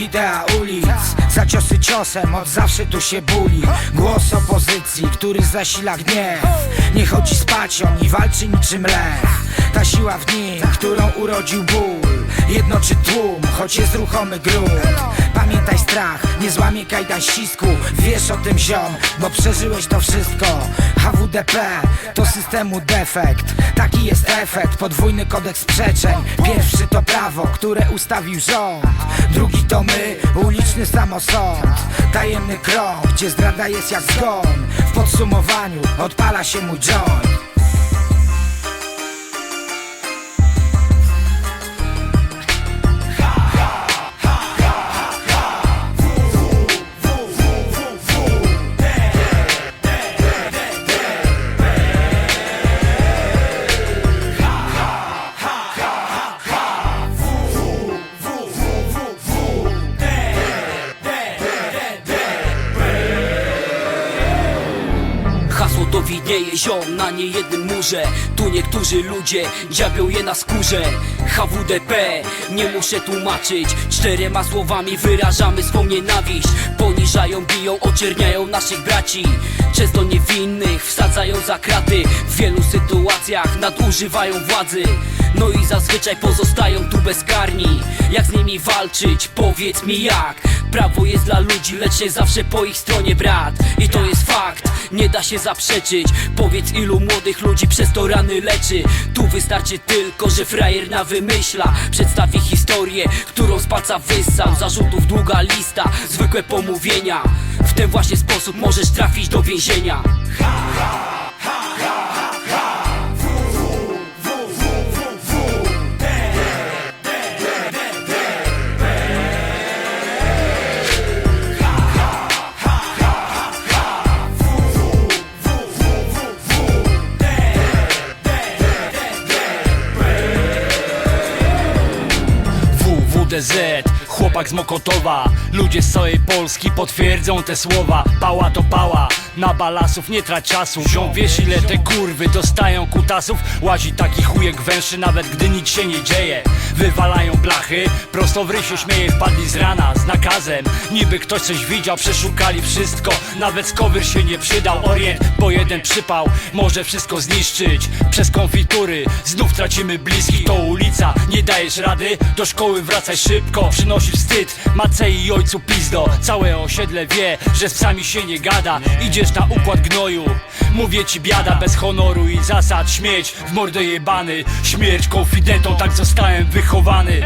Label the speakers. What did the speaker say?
Speaker 1: Idea ulic. Za ciosy ciosem, od zawsze tu się buli Głos opozycji, który zasila gniew. Nie chodzi spać on i walczy niczym lew. Ta siła w nim, którą urodził ból Jednoczy tłum, choć jest ruchomy grunt Pamiętaj strach, nie złamie kajdan ścisku. Wiesz o tym ziom, bo przeżyłeś to wszystko. HWDP to systemu defekt. Taki jest efekt, podwójny kodeks sprzeczeń Pierwszy to prawo, które ustawił rząd. Drugi to my, uliczny samosąd. Tajemny krąg, gdzie zdrada jest jak zgon. W podsumowaniu odpala się mój joint
Speaker 2: to widnieje ziom na niejednym murze. Tu niektórzy ludzie dziabią je na skórze. HWDP, nie muszę tłumaczyć. Czterema słowami wyrażamy swą nienawiść. Poniżają, biją, oczerniają naszych braci. Często niewinnych wsadzają za kraty. W wielu sytuacjach nadużywają władzy. No i zazwyczaj pozostają tu bezkarni. Jak z nimi walczyć? Powiedz mi jak. Prawo jest dla ludzi, lecz nie zawsze po ich stronie brat. I to jest fakt, nie da się zaprzeczyć. Powiedz ilu młodych ludzi przez to rany leczy. Tu wystarczy tylko, że frajer na wymyśla. Przedstawi historię, którą z palca wyssał Zarzutów długa lista, zwykłe pomówienia. W ten właśnie sposób możesz trafić do więzienia
Speaker 3: is it? Chłopak z Mokotowa. Ludzie z całej Polski potwierdzą te słowa. Pała to pała, na balasów nie trać czasu. Ziom wiesz ile te kurwy dostają kutasów? Łazi taki chujek węższy nawet gdy nic się nie dzieje. Wywalają blachy, prosto w rysie śmieje Wpadli z rana z nakazem. Niby ktoś coś widział, przeszukali wszystko. Nawet skowyr się nie przydał. Orient, bo jeden przypał może wszystko zniszczyć. Przez konfitury znów tracimy bliskich To ulica, nie dajesz rady? Do szkoły wracaj szybko. Przynosi wstyd matce i ojcu pizdo. Całe osiedle wie, że z psami się nie gada. Idziesz na układ gnoju. Mówię ci biada bez honoru i zasad. Śmieć w mordę jebany. Śmierć konfidentom, tak zostałem wychowany